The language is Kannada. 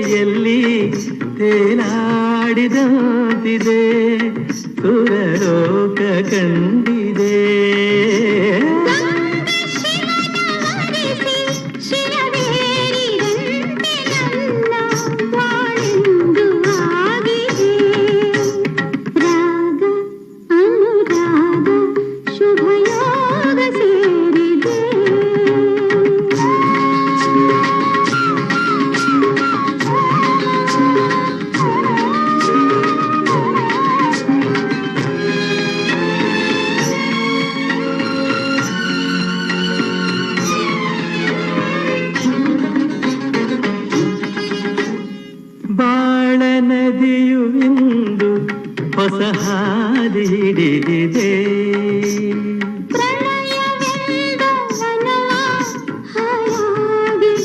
ಎಲ್ಲಿ ತೇನಾಡಿದಂತಿದೆ ಸುರಲೋಕ ಕಂಡಿದೆ. ನದಿಯು ಇಂದು ಹೊಸ ಹಾದಿ ಹಿಡಿದಿದೆ.